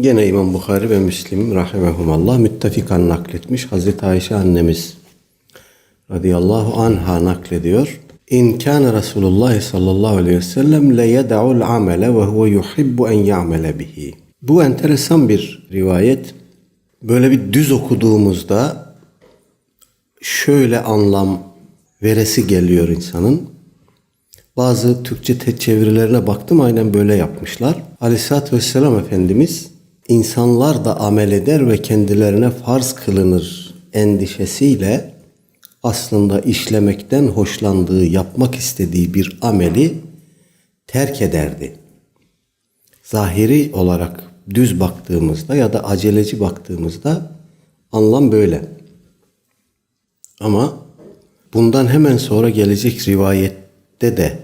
Gene İmam Bukhari ve Müslim rahimehumallah müttefikan nakletmiş. Hazreti Ayşe annemiz radıyallahu anha naklediyor. İn kâne Resulullah sallallahu aleyhi ve sellem le yeda'ul amele ve huve yuhibbu en ya'mele bihi. Bu enteresan bir rivayet. Böyle bir düz okuduğumuzda şöyle anlam veresi geliyor insanın. Bazı Türkçe çevirilerine baktım aynen böyle yapmışlar. Aleyhisselatü Vesselam Efendimiz insanlar da amel eder ve kendilerine farz kılınır endişesiyle aslında işlemekten hoşlandığı, yapmak istediği bir ameli terk ederdi. Zahiri olarak düz baktığımızda ya da aceleci baktığımızda anlam böyle. Ama bundan hemen sonra gelecek rivayette de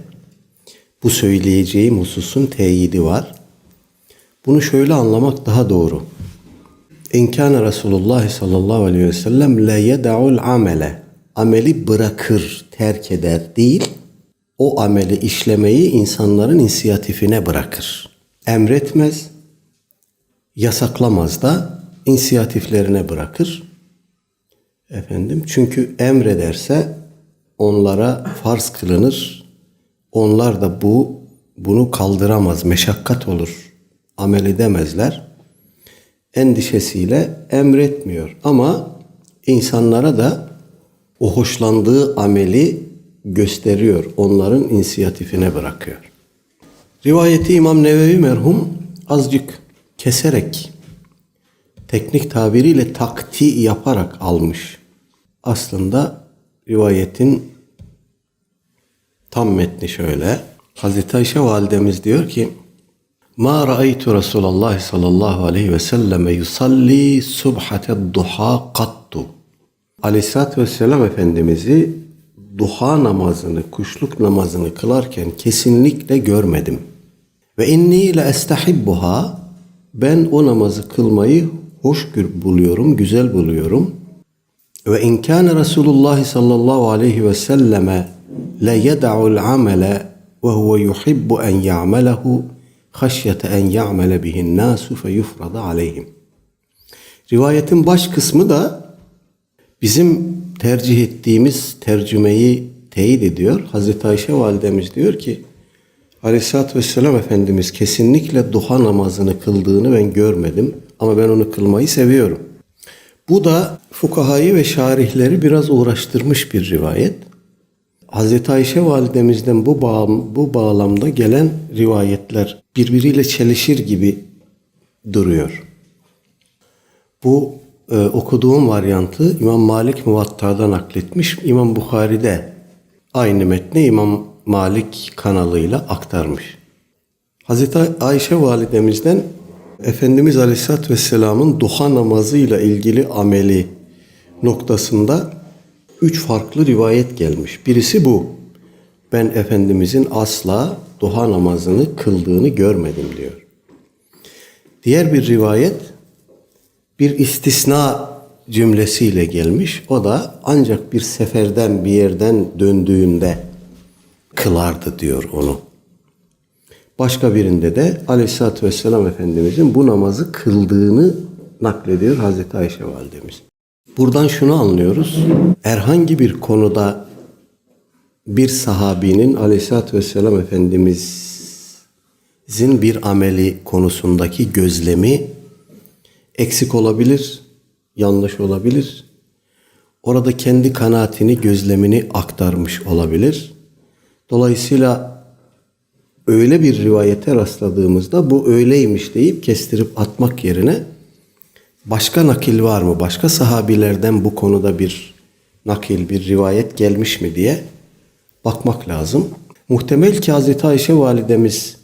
bu söyleyeceğim hususun teyidi var. Bunu şöyle anlamak daha doğru. İn kâne Resulullah sallallahu aleyhi ve sellem la yeda'ul amele. Ameli bırakır, terk eder değil. O ameli işlemeyi insanların inisiyatifine bırakır. Emretmez, yasaklamaz da inisiyatiflerine bırakır. Efendim çünkü emrederse onlara farz kılınır. Onlar da bu bunu kaldıramaz, meşakkat olur. Amel edemezler. Endişesiyle emretmiyor ama insanlara da o hoşlandığı ameli gösteriyor. Onların inisiyatifine bırakıyor. Rivayeti İmam Nevevi merhum azıcık keserek teknik tabiriyle takti yaparak almış. Aslında rivayetin tam metni şöyle. Hazreti Ayşe validemiz diyor ki Ma ra'aytu Resulullah sallallahu aleyhi ve selleme yusalli subhate duha kattu. Aleyhisselatü Vesselam Efendimiz'i duha namazını, kuşluk namazını kılarken kesinlikle görmedim. Ve inni le estahibbuha ben o namazı kılmayı hoş buluyorum, güzel buluyorum. Ve in kana Resulullah sallallahu aleyhi ve selleme la yed'u'l amele ve huve yuhibbu en ya'melehu haşyete en ya'mele bihin nasu fe yufrada aleyhim. Rivayetin baş kısmı da bizim tercih ettiğimiz tercümeyi teyit ediyor. Hazreti Ayşe validemiz diyor ki Aleyhisselatü Vesselam Efendimiz kesinlikle duha namazını kıldığını ben görmedim ama ben onu kılmayı seviyorum. Bu da fukahayı ve şarihleri biraz uğraştırmış bir rivayet. Hazreti Ayşe validemizden bu bağ, bu bağlamda gelen rivayetler birbiriyle çelişir gibi duruyor. Bu e, okuduğum varyantı İmam Malik Muvatta'da nakletmiş. İmam Bukhari'de aynı metni İmam Malik kanalıyla aktarmış. Hazreti Ayşe validemizden Efendimiz Aleyhisselatü Vesselam'ın duha namazıyla ilgili ameli noktasında üç farklı rivayet gelmiş. Birisi bu. Ben Efendimizin asla duha namazını kıldığını görmedim diyor. Diğer bir rivayet bir istisna cümlesiyle gelmiş. O da ancak bir seferden bir yerden döndüğünde kılardı diyor onu. Başka birinde de Aleyhisselatü Vesselam Efendimizin bu namazı kıldığını naklediyor Hazreti Ayşe Validemiz. Buradan şunu anlıyoruz. Herhangi bir konuda bir sahabinin Aleyhisselatü Vesselam Efendimizin bir ameli konusundaki gözlemi eksik olabilir, yanlış olabilir. Orada kendi kanaatini, gözlemini aktarmış olabilir. Dolayısıyla öyle bir rivayete rastladığımızda bu öyleymiş deyip kestirip atmak yerine başka nakil var mı? Başka sahabilerden bu konuda bir nakil, bir rivayet gelmiş mi diye bakmak lazım. Muhtemel ki Hazreti Ayşe validemiz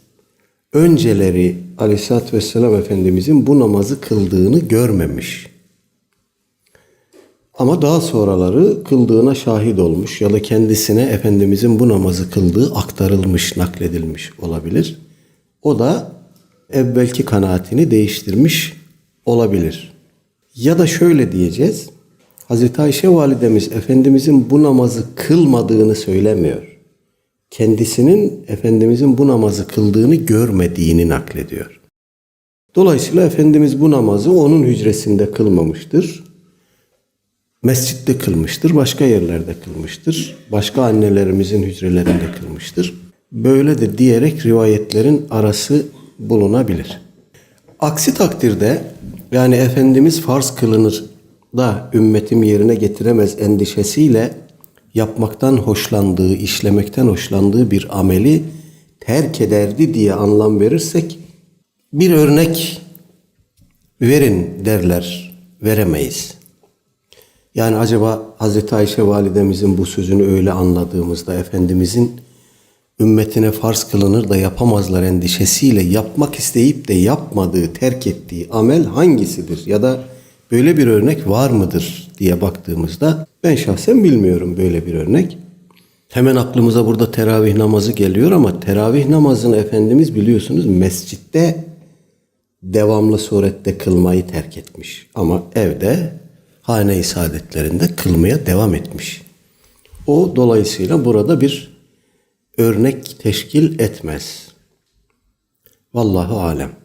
önceleri Aleyhisselatü Vesselam Efendimizin bu namazı kıldığını görmemiş. Ama daha sonraları kıldığına şahit olmuş ya da kendisine Efendimizin bu namazı kıldığı aktarılmış, nakledilmiş olabilir. O da evvelki kanaatini değiştirmiş olabilir. Ya da şöyle diyeceğiz. Hazreti Ayşe validemiz Efendimizin bu namazı kılmadığını söylemiyor. Kendisinin Efendimizin bu namazı kıldığını görmediğini naklediyor. Dolayısıyla Efendimiz bu namazı onun hücresinde kılmamıştır. Mescitte kılmıştır, başka yerlerde kılmıştır. Başka annelerimizin hücrelerinde kılmıştır. Böyle de diyerek rivayetlerin arası bulunabilir. Aksi takdirde yani Efendimiz farz kılınır da ümmetim yerine getiremez endişesiyle yapmaktan hoşlandığı, işlemekten hoşlandığı bir ameli terk ederdi diye anlam verirsek bir örnek verin derler, veremeyiz. Yani acaba Hazreti Ayşe validemizin bu sözünü öyle anladığımızda Efendimizin ümmetine farz kılınır da yapamazlar endişesiyle yapmak isteyip de yapmadığı, terk ettiği amel hangisidir? Ya da böyle bir örnek var mıdır diye baktığımızda ben şahsen bilmiyorum böyle bir örnek. Hemen aklımıza burada teravih namazı geliyor ama teravih namazını Efendimiz biliyorsunuz mescitte devamlı surette kılmayı terk etmiş. Ama evde hane-i saadetlerinde kılmaya devam etmiş. O dolayısıyla burada bir örnek teşkil etmez. Vallahu alem.